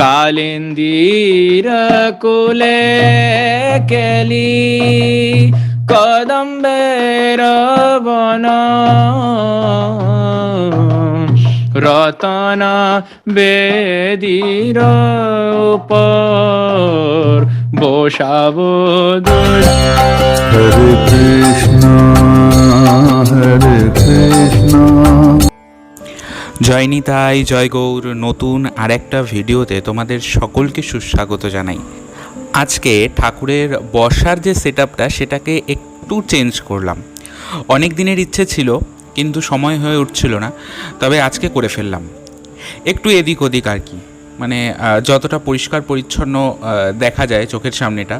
কালিন্দির কুলে কদম্বের বন রতনা বেদির উপর বসাব হরে কৃষ্ণ হরে কৃষ্ণ জয় নিতাই জয় গৌর, নতুন আর একটা ভিডিওতে তোমাদের সকলকে সুস্বাগত জানাই। আজকে ঠাকুরের বসার যে সেট সেটাকে একটু চেঞ্জ করলাম। অনেক দিনের ইচ্ছে ছিল, কিন্তু সময় হয়ে উঠছিল না, তবে আজকে করে ফেললাম। একটু এদিক ওদিক আর কি। মানে যতটা পরিষ্কার পরিচ্ছন্ন দেখা যায় চোখের সামনেটা,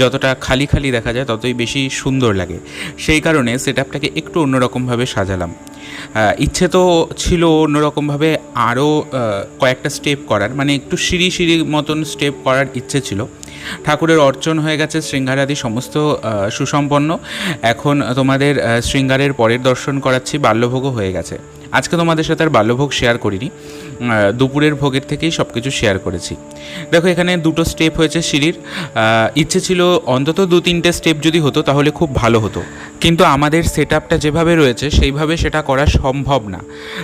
যতটা খালি খালি দেখা যায় ততই বেশি সুন্দর লাগে। সেই কারণে সেট আপটাকে একটু অন্যরকমভাবে সাজালাম। ইচ্ছে তো ছিল অন্যরকমভাবে আরও কয়েকটা স্টেপ করার মানে একটু সিঁড়ি সিঁড়ি মতন স্টেপ করার ইচ্ছে ছিল। ঠাকুরের অর্চন হয়ে গেছে, শৃঙ্গারাদি সমস্ত সুসম্পন্ন। এখন তোমাদের শৃঙ্গারের পরের দর্শন করাচ্ছি, বাল্যভোগও হয়ে গেছে। আজকে তোমাদের সাথে আর বাল্যভোগ শেয়ার করিনি। দুপুরের ভোগের থেকেই সব কিছু শেয়ার করেছি। দেখো, এখানে দুটো স্টেপ হয়েছে সিঁড়ির। ইচ্ছে ছিল অন্তত দু তিনটে স্টেপ যদি হতো, তাহলে খুব ভালো হতো। কিন্তু আমাদের সেট আপটা যেভাবে রয়েছে, সেইভাবে সেটা করা সম্ভব না।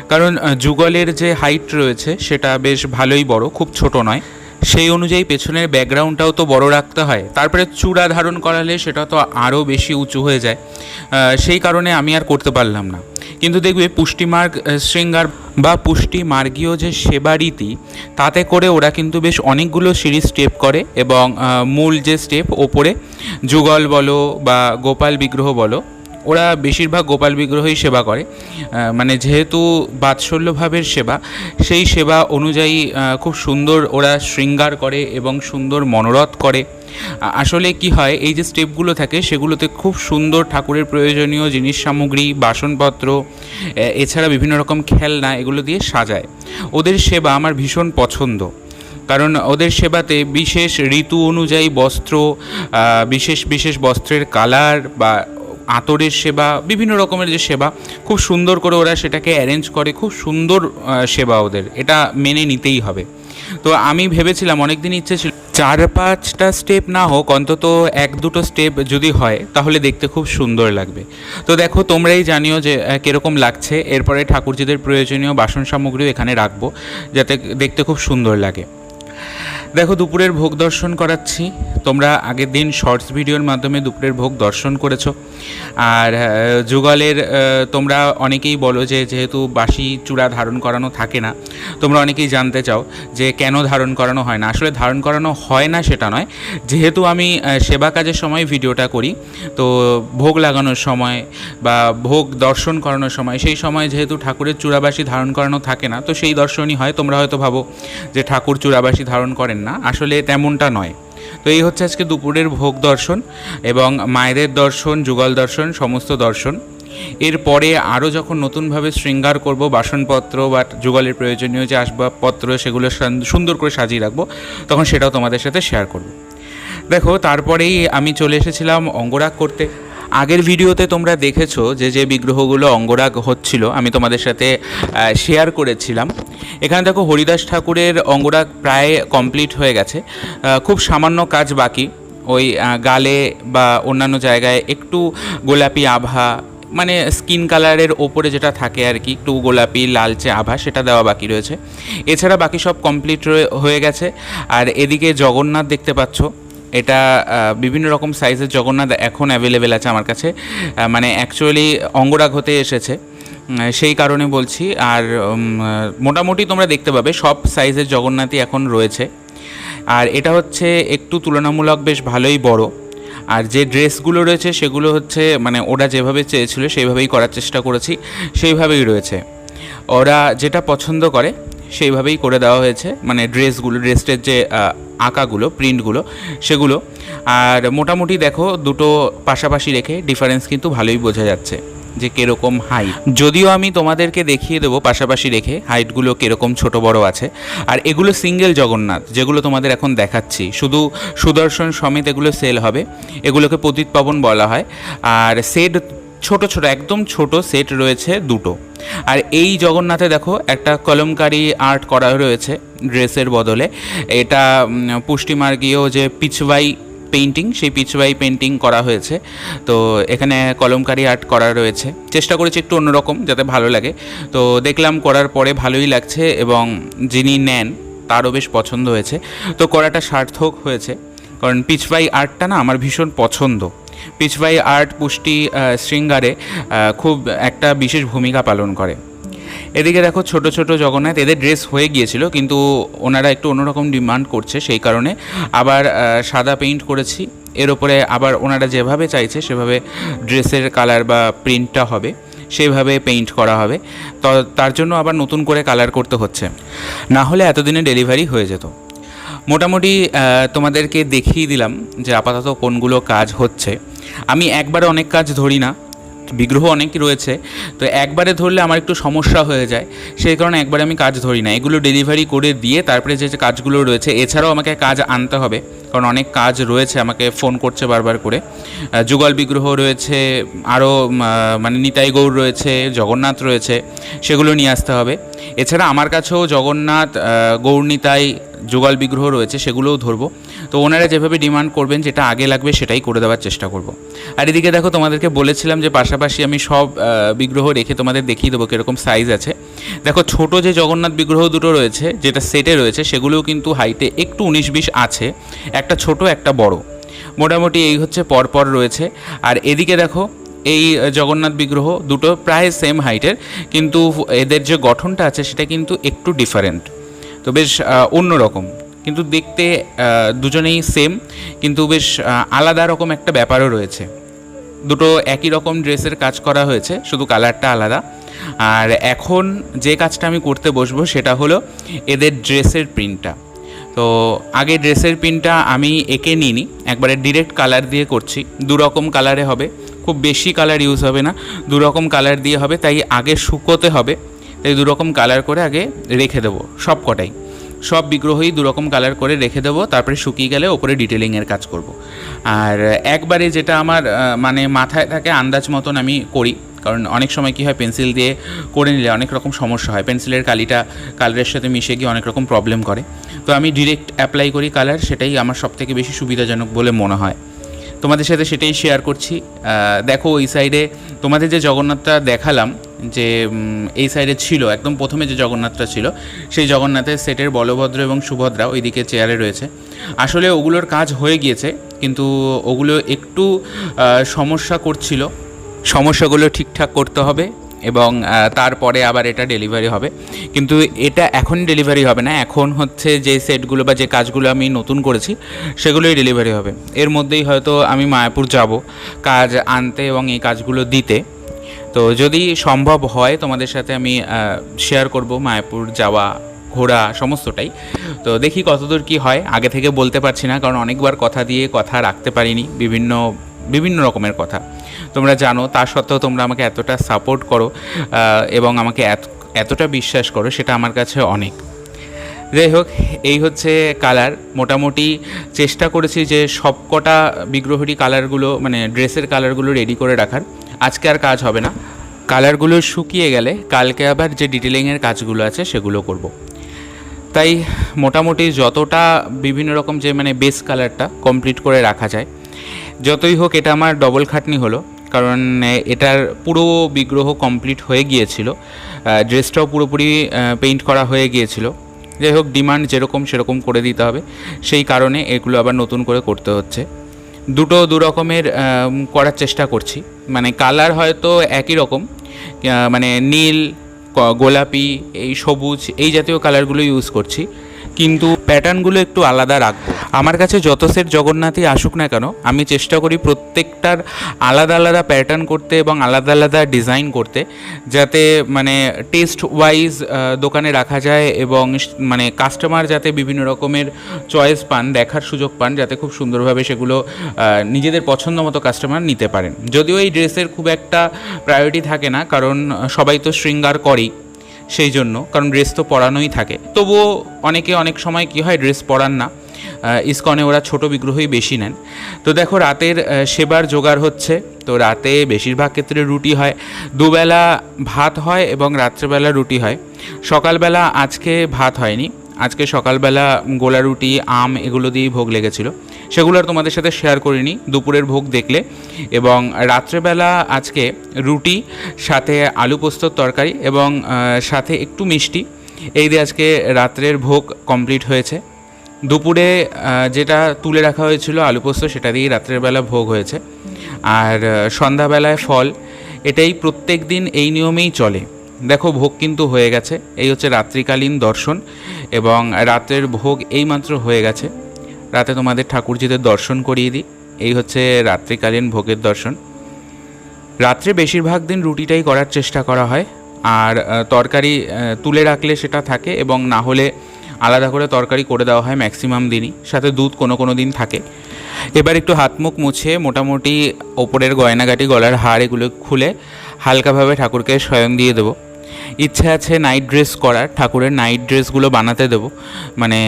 কারণ যুগলের যে হাইট রয়েছে, সেটা বেশ ভালোই বড়, খুব ছোট নয়। সেই অনুযায়ী পেছনের ব্যাকগ্রাউন্ডটাও তো বড় রাখতে হয়। তারপরে চূড়া ধারণ করালে সেটা তো আরও বেশি উঁচু হয়ে যায়। সেই কারণে আমি আর করতে পারলাম না। কিন্তু দেখবে পুষ্টিমার্গ শৃঙ্গার বা পুষ্টি মার্গীয় যে সেবা রীতি, তাতে করে ওরা কিন্তু বেশ অনেকগুলো সিঁড়ি স্টেপ করে এবং মূল যে স্টেপ ওপরে যুগল বলো বা গোপাল বিগ্রহ বলো, ওরা বেশিরভাগ গোপাল বিগ্রহই সেবা করে। মানে যেহেতু বাৎসল্যভাবের সেবা, সেই সেবা অনুযায়ী খুব সুন্দর ওরা শৃঙ্গার করে এবং সুন্দর মনোরথ করে। আসলে কি হয়, এই যে স্টেপগুলো থাকে, সেগুলোতে খুব সুন্দর ঠাকুরের প্রয়োজনীয় জিনিস সামগ্রী, বাসনপত্র এছাড়া বিভিন্ন রকম খেলনা, এগুলো দিয়ে সাজায়। ওদের সেবা আমার ভীষণ পছন্দ। কারণ ওদের সেবাতে বিশেষ ঋতু অনুযায়ী বস্ত্র বিশেষ বিশেষ বস্ত্রের কালার বা আতরের সেবা, বিভিন্ন রকমের যে সেবা, খুব সুন্দর করে ওরা সেটাকে অ্যারেঞ্জ করে, খুব সুন্দর সেবা ওদের। এটা মেনে নিতেই হবে। তো আমি ভেবেছিলাম অনেক দিন ইচ্ছে ছিল চার পাঁচটা স্টেপ না হোক, অন্তত এক দুটো স্টেপ যদি হয়, তাহলে দেখতে খুব সুন্দর লাগবে। তো দেখো, তোমরাই জানিও যে কীরকম লাগছে। এরপরে ঠাকুরজিদের প্রয়োজনীয় বাসন সামগ্রীও এখানে রাখব, যাতে দেখতে খুব সুন্দর লাগে। দেখো, দুপুরের ভোগ দর্শন করাচ্ছি। তোমরা আগের দিন শর্টস ভিডিওর মাধ্যমে দুপুরের ভোগ দর্শন করেছ। আর যুগলের তোমরা অনেকেই বলো যে, যেহেতু বাসি চূড়া ধারণ করানো থাকে না, তোমরা অনেকেই জানতে চাও যে কেন ধারণ করানো হয় না। আসলে ধারণ করানো হয় না সেটা নয়। যেহেতু আমি সেবা কাজের সময় ভিডিওটা করি, তো ভোগ লাগানোর সময় বা ভোগ দর্শন করানোর সময়, সেই সময় যেহেতু ঠাকুরের চূড়াবাসী ধারণ করানো থাকে না, তো সেই দর্শনই হয়। তোমরা হয়তো ভাবো যে ঠাকুর চূড়াবাসী ধারণ করেন না, আসলে তেমনটা নয়। তো এই হচ্ছে আজকে দুপুরের ভোগ দর্শন এবং মায়েদের দর্শন, যুগল দর্শন, সমস্ত দর্শন। এরপরে আরও যখন নতুনভাবে শৃঙ্গার করব, বাসনপত্র বা যুগলের প্রয়োজনীয় যে আসবাবপত্র, সেগুলো সুন্দর করে সাজিয়ে রাখব, তখন সেটাও তোমাদের সাথে শেয়ার করব। দেখো, তারপরেই আমি চলে এসেছিলাম অঙ্গরাগ করতে। আগের ভিডিওতে তোমরা দেখেছ যে যে বিগ্রহগুলো অঙ্গরাগ হচ্ছিল, আমি তোমাদের সাথে শেয়ার করেছিলাম। এখানে দেখো হরিদাস ঠাকুরের অঙ্গরাগ প্রায় কমপ্লিট হয়ে গেছে। খুব সামান্য কাজ বাকি। ওই গালে বা অন্যান্য জায়গায় একটু গোলাপি আভা মানে স্কিন কালারের ওপরে যেটা থাকে আর কি, একটু গোলাপি, লালচে আভা, সেটা দেওয়া বাকি রয়েছে। এছাড়া বাকি সব কমপ্লিট হয়ে গেছে। আর এদিকে জগন্নাথ দেখতে পাচ্ছ, এটা বিভিন্ন রকম সাইজের জগন্নাথ এখন অ্যাভেলেবেল আছে আমার কাছে। মানে অ্যাকচুয়ালি অঙ্গরাগ হতে এসেছে। সেই কারণে বলছি। আর মোটামুটি তোমরা দেখতে পাবে, সব সাইজের জগন্নাথই এখন রয়েছে। আর এটা হচ্ছে একটু তুলনামূলক বেশ ভালোই বড়। আর যে ড্রেসগুলো রয়েছে, সেগুলো হচ্ছে মানে ওরা যেভাবে চেয়েছিল, সেইভাবেই করার চেষ্টা করেছি, সেইভাবেই রয়েছে। ওরা যেটা পছন্দ করে, সেইভাবেই করে দেওয়া হয়েছে মানে ড্রেসগুলো, ড্রেসের যে আঁকাগুলো, প্রিন্টগুলো, সেগুলো। আর মোটামুটি দেখো, দুটো পাশাপাশি রেখে ডিফারেন্স কিন্তু ভালোই বোঝা যাচ্ছে। যে কীরকম হাইট যদিও আমি তোমাদেরকে দেখিয়ে দেবো পাশাপাশি রেখে হাইটগুলো কীরকম ছোট বড় আছে। আর এগুলো সিঙ্গেল জগন্নাথ, যেগুলো তোমাদের এখন দেখাচ্ছি। শুধু সুদর্শন সমেত এগুলো সেল হবে। এগুলোকে পতিত পাবন বলা হয়। আর সেট ছোট ছোট, একদম ছোট সেট রয়েছে দুটো। আর এই জগন্নাথে দেখো একটা কলমকারি আর্ট করা রয়েছে ড্রেসের বদলে। এটা পুষ্টিমার্গীয় যে পিচবাই পেন্টিং সেই পিচবাই পেন্টিং করা হয়েছে। তো এখানে কলমকারি আর্ট করা রয়েছে। চেষ্টা করেছি একটু অন্যরকম যাতে ভালো লাগে। তো দেখলাম করার পরে ভালোই লাগছে এবং যিনি নেন, তারও বেশ পছন্দ হয়েছে। তো করাটা সার্থক হয়েছে। কারণ পিচবাই আর্টটা না আমার ভীষণ পছন্দ। পিচবাই আর্ট পুষ্টি শৃঙ্গারে খুব একটা বিশেষ ভূমিকা পালন করে। এদিকে দেখো ছোট ছোট জগন্নাথ, এদের ড্রেস হয়ে গিয়েছিল, কিন্তু ওনারা একটু অন্যরকম ডিমান্ড করছে সেই কারণে। আবার সাদা পেইন্ট করেছি, এর ওপরে আবার ওনারা যেভাবে চাইছে সেভাবে ড্রেসের কালার বা প্রিন্টটা হবে, সেভাবে পেইন্ট করা হবে। তো তার জন্য আবার নতুন করে কালার করতে হচ্ছে। না হলে এতদিনে ডেলিভারি হয়ে যেত। মোটামুটি তোমাদেরকে দেখিয়ে দিলাম যে আপাতত কোনগুলো কাজ হচ্ছে। আমি একবারে অনেক কাজ ধরি না বিগ্রহ অনেকই রয়েছে, তো একবারে ধরলে আমার একটু সমস্যা হয়ে যায়। সেই কারণে একবারে আমি কাজ ধরি না। এগুলো ডেলিভারি করে দিয়ে তারপরে যে কাজগুলো রয়েছে, এছাড়াও আমাকে কাজ আনতে হবে। কারণ অনেক কাজ রয়েছে আমাকে ফোন করছে বারবার করে। যুগল বিগ্রহ রয়েছে আরও মানে নিতাই গৌর রয়েছে জগন্নাথ রয়েছে সেগুলো নিয়ে আসতে হবে। এছাড়া আমার কাছেও জগন্নাথ আহ, গৌর নিতাই যুগল বিগ্রহ রয়েছে সেগুলোও ধরবো। তো ওনারা যেভাবে ডিমান্ড করবেন যেটা আগে লাগবে সেটাই করে দেওয়ার চেষ্টা করব। আর এদিকে দেখো তোমাদেরকে বলেছিলাম যে পাশাপাশি আমি সব বিগ্রহ রেখে তোমাদের দেখিয়ে দেবো কীরকম সাইজ আছে। দেখো, ছোট যে জগন্নাথ বিগ্রহ দুটো রয়েছে, যেটা সেটে রয়েছে, সেগুলোও কিন্তু হাইটে একটু উনিশ বিশ আছে। একটা ছোট, একটা বড়। মোটামুটি এই হচ্ছে পরপর রয়েছে। আর এদিকে দেখো, এই জগন্নাথ বিগ্রহ দুটো প্রায় সেম হাইটের কিন্তু এদের যে গঠনটা আছে, সেটা কিন্তু একটু ডিফারেন্ট তো বেশ অন্যরকম কিন্তু দেখতে দুজনেই সেম কিন্তু বেশ আলাদা রকম একটা ব্যাপারও রয়েছে। দুটো একই রকম ড্রেসের কাজ করা হয়েছে, শুধু কালারটা আলাদা। আর এখন যে কাজটা আমি করতে বসবো সেটা হলো এদের ড্রেসের প্রিন্টটা। তো আগে ড্রেসের প্রিন্টটা আমি এঁকে নিইনি, একবারে ডিরেক্ট কালার দিয়ে করছি। দুরকম কালারে হবে, খুব বেশি কালার ইউজ হবে না, দুরকম কালার দিয়ে হবে, তাই আগে শুকোতে হবে, তাই দুরকম কালার করে আগে রেখে দেবো সব কটাই সব বিগ্রহই দুরকম কালার করে রেখে দেবো, তারপরে শুকিয়ে গেলে ওপরে ডিটেলিংয়ের কাজ করব। আর একবারে যেটা আমার মানে মাথায় থাকে আন্দাজ মতন আমি করি, কারণ অনেক সময় কী হয় পেন্সিল দিয়ে করে নিলে অনেক রকম সমস্যা হয় পেন্সিলের কালিটা কালারের সাথে মিশে গিয়ে অনেক রকম প্রবলেম করে তো আমি ডিরেক্ট অ্যাপ্লাই করি কালার সেটাই আমার সবথেকে বেশি সুবিধাজনক বলে মনে হয় তোমাদের সাথে সেটাই শেয়ার করছি। দেখো ওই সাইডে তোমাদের যে জগন্নাথটা দেখালাম, যে এই সাইডে ছিল, একদম প্রথমে যে জগন্নাথটা ছিল, সেই জগন্নাথের সেটের বলভদ্র এবং সুভদ্রা ওই ওইদিকে চেয়ারে রয়েছে। আসলে ওগুলোর কাজ হয়ে গিয়েছে, কিন্তু ওগুলো একটু সমস্যা করছিল। সমস্যাগুলো ঠিকঠাক করতে হবে। এবং তারপরে আবার এটা ডেলিভারি হবে। কিন্তু এটা এখন ডেলিভারি হবে না। এখন হচ্ছে যে সেটগুলো বা যে কাজগুলো আমি নতুন করেছি, সেগুলোই ডেলিভারি হবে। এর মধ্যেই হয়তো আমি মায়াপুর যাব কাজ আনতে এবং এই কাজগুলো দিতে। তো যদি সম্ভব হয় তোমাদের সাথে আমি শেয়ার করব মায়াপুর যাওয়া, ঘোরা সমস্তটাই। তো দেখি কতদূর কি হয়। আগে থেকে বলতে পারছি না, কারণ অনেকবার কথা দিয়ে কথা রাখতে পারিনি। বিভিন্ন বিভিন্ন রকমের কথা। তোমরা জানো, তা সত্ত্বেও তোমরা আমাকে এতটা সাপোর্ট করো এবং আমাকে এত, এতটা বিশ্বাস করো, সেটা আমার কাছে অনেক। যাই হোক, এই হচ্ছে কালার মোটামুটি চেষ্টা করেছি যে সবকটা বিগ্রহরই কালারগুলো মানে ড্রেসের কালারগুলো রেডি করে রাখার। আজকে আর কাজ হবে না। কালারগুলো শুকিয়ে গেলে কালকে আবার যে ডিটেলিংয়ের কাজগুলো আছে, সেগুলো করব। তাই মোটামুটি যতটা বিভিন্ন রকম যে মানে বেস কালারটা কমপ্লিট করে রাখা যায় যতই হোক, এটা আমার ডবল খাটনি হলো, কারণ এটার পুরো বিগ্রহ কমপ্লিট হয়ে গিয়েছিল। ড্রেসটাও পুরোপুরি পেইন্ট করা হয়ে গিয়েছিল। যাই হোক ডিমান্ড যেরকম সেরকম করে দিতে হবে। সেই কারণে এগুলো আবার নতুন করে করতে হচ্ছে। দুটো দু রকমের করার চেষ্টা করছি। মানে কালার হয়তো একই রকম মানে নীল গোলাপি, এই সবুজ, এই জাতীয় কালারগুলো ইউজ করছি। কিন্তু প্যাটার্নগুলো একটু আলাদা রাখব। আমার কাছে যত সেট জগন্নাথই আসুক না কেন, আমি চেষ্টা করি প্রত্যেকটার আলাদা আলাদা প্যাটার্ন করতে এবং আলাদা আলাদা ডিজাইন করতে, যাতে মানে টেস্ট ওয়াইজ দোকানে রাখা যায় এবং মানে কাস্টমার যাতে বিভিন্ন রকমের চয়েস পান, দেখার সুযোগ পান, যাতে খুব সুন্দরভাবে সেগুলো নিজেদের পছন্দ মতো কাস্টমার নিতে পারেন। যদিও এই ড্রেসের খুব একটা প্রায়োরিটি থাকে না, কারণ সবাই তো শৃঙ্গার করেই। সেই জন্য, কারণ ড্রেস তো পরানোই থাকে। তবুও অনেকে অনেক সময় কি হয় ড্রেস পরান না। ইস্কনে ওরা ছোট বিগ্রহই বেশি নেন। তো দেখো, রাতের সেবার জোগাড় হচ্ছে। তো রাতে বেশিরভাগ ক্ষেত্রে রুটি হয়। দুবেলা ভাত হয় এবং রাত্রেবেলা রুটি হয়। সকালবেলা আজকে ভাত হয়নি। আজকে সকালবেলা গোলা রুটি, আম এগুলো দিয়েই ভোগ লেগেছিল। সেগুলো আর তোমাদের সাথে শেয়ার করিনি। দুপুরের ভোগ দেখলে। এবং রাত্রেবেলা আজকে রুটি, সাথে আলু পোস্তর তরকারি এবং সাথে একটু মিষ্টি। এই দিয়ে আজকে রাত্রের ভোগ কমপ্লিট হয়েছে। দুপুরে যেটা তুলে রাখা হয়েছিল আলু পোস্ত, সেটা দিয়েই রাত্রের বেলা ভোগ হয়েছে। আর সন্ধ্যাবেলায় ফল, এটাই প্রত্যেক দিন এই নিয়মেই চলে। দেখো, ভোগ কিন্তু হয়ে গেছে। এই হচ্ছে রাত্রিকালীন দর্শন এবং রাত্রের ভোগ এইমাত্র হয়ে গেছে। রাতে তোমাদের ঠাকুরজিদের দর্শন করিয়ে দিই। এই হচ্ছে রাত্রিকালীন ভোগের দর্শন। রাত্রে বেশিরভাগ দিন রুটিটাই করার চেষ্টা করা হয়। আর তরকারি তুলে রাখলে সেটা থাকে এবং না হলে আলাদা করে তরকারি করে দেওয়া হয় ম্যাক্সিমাম দিনই। সাথে দুধ কোনো কোনো দিন থাকে। এবার একটু হাত মুখ মুছে মোটামুটি ওপরের গয়নাগাটি, গলার হাড় এগুলো খুলে হালকাভাবে ঠাকুরকে স্বয়ং দিয়ে দেবো। ইচ্ছে আছে নাইট ড্রেস করার, ঠাকুরের নাইট ড্রেসগুলো বানাতে দেবো মানে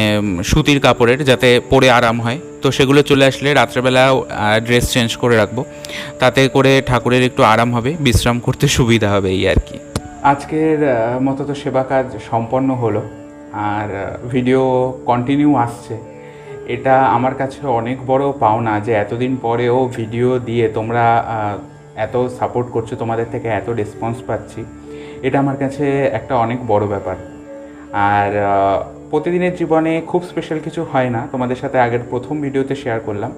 সুতির কাপড়ের যাতে পরে আরাম হয়। তো সেগুলো চলে আসলে রাত্রেবেলা ড্রেস চেঞ্জ করে রাখব। তাতে করে ঠাকুরের একটু আরাম হবে, বিশ্রাম করতে সুবিধা হবে এই আর কি। আজকের মতো তো সেবা কাজ সম্পন্ন হলো, আর ভিডিও কন্টিনিউ আসছে। এটা আমার কাছে অনেক বড় পাওনা যে এতদিন পরেও ভিডিও দিয়ে তোমরা এত সাপোর্ট করছ, তোমাদের থেকে এত রেসপন্স পাচ্ছি। এটা আমার কাছে একটা অনেক বড় ব্যাপার। আর প্রতিদিনের জীবনে খুব স্পেশাল কিছু হয় না। তোমাদের সাথে আগের প্রথম ভিডিওতে শেয়ার করলাম।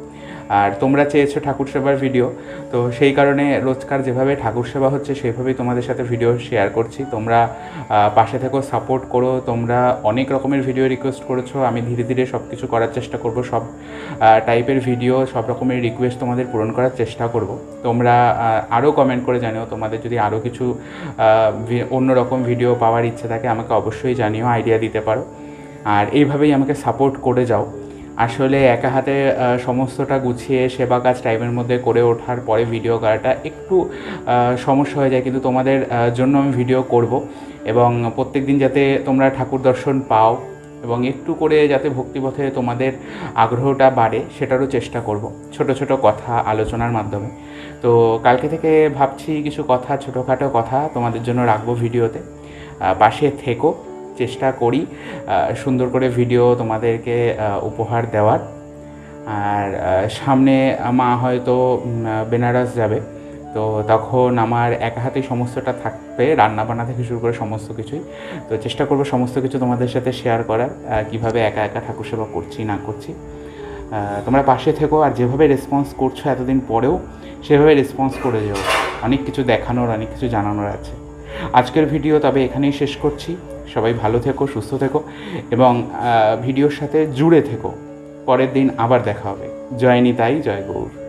আর তোমরা চেয়েছো ঠাকুর সেবার ভিডিও তো সেই কারণে রোজকার যেভাবে ঠাকুর সেবা হচ্ছে, সেভাবেই তোমাদের সাথে ভিডিও শেয়ার করছি। তোমরা পাশে থেকেও সাপোর্ট করো। তোমরা অনেক রকমের ভিডিও রিকোয়েস্ট করেছ। আমি ধীরে ধীরে সব কিছু করার চেষ্টা করব। সব টাইপের ভিডিও সব রকমের রিকোয়েস্ট তোমাদের পূরণ করার চেষ্টা করব। তোমরা আরও কমেন্ট করে জানিও। তোমাদের যদি আরও কিছু অন্য রকম ভিডিও পাওয়ার ইচ্ছে থাকে, আমাকে অবশ্যই জানিও আইডিয়া দিতে পারো। আর এইভাবেই আমাকে সাপোর্ট করে যাও। আসলে একা হাতে সমস্তটা গুছিয়ে সেবা কাজ টাইমের মধ্যে করে ওঠার পরে ভিডিও করাটা একটু সমস্যা হয়ে যায়। কিন্তু তোমাদের জন্য আমি ভিডিও করব এবং প্রত্যেক দিন যাতে তোমরা ঠাকুর দর্শন পাও এবং একটু করে যাতে ভক্তিপথে তোমাদের আগ্রহটা বাড়ে, সেটারও চেষ্টা করব। ছোট ছোট কথা আলোচনার মাধ্যমে। তো কালকে থেকে ভাবছি কিছু কথা, ছোটোখাটো কথা তোমাদের জন্য রাখব ভিডিওতে পাশে থেকো। চেষ্টা করি সুন্দর করে ভিডিও তোমাদেরকে উপহার দেওয়ার। আর সামনে মা হয়তো বেনারস যাবে, তো তখন আমার একা হাতেই সমস্তটা থাকবে রান্না বান্না থেকে শুরু করে সমস্ত কিছুই। তো চেষ্টা করব সমস্ত কিছু তোমাদের সাথে শেয়ার করার কীভাবে একা একা ঠাকুর সেবা করছি, না করছি। তোমরা পাশে থেকো আর যেভাবে রেসপন্স করছ এতদিন পরেও, সেভাবে রেসপন্স করে যাও। অনেক কিছু দেখানোর, অনেক কিছু জানানোর আছে। আজকের ভিডিও তবে এখানেই শেষ করছি। সবাই ভালো থেকো, সুস্থ থেকো এবং ভিডিওর সাথে জুড়ে থেকো। পরের দিন আবার দেখা হবে। জয় নিতাই, জয় গৌর।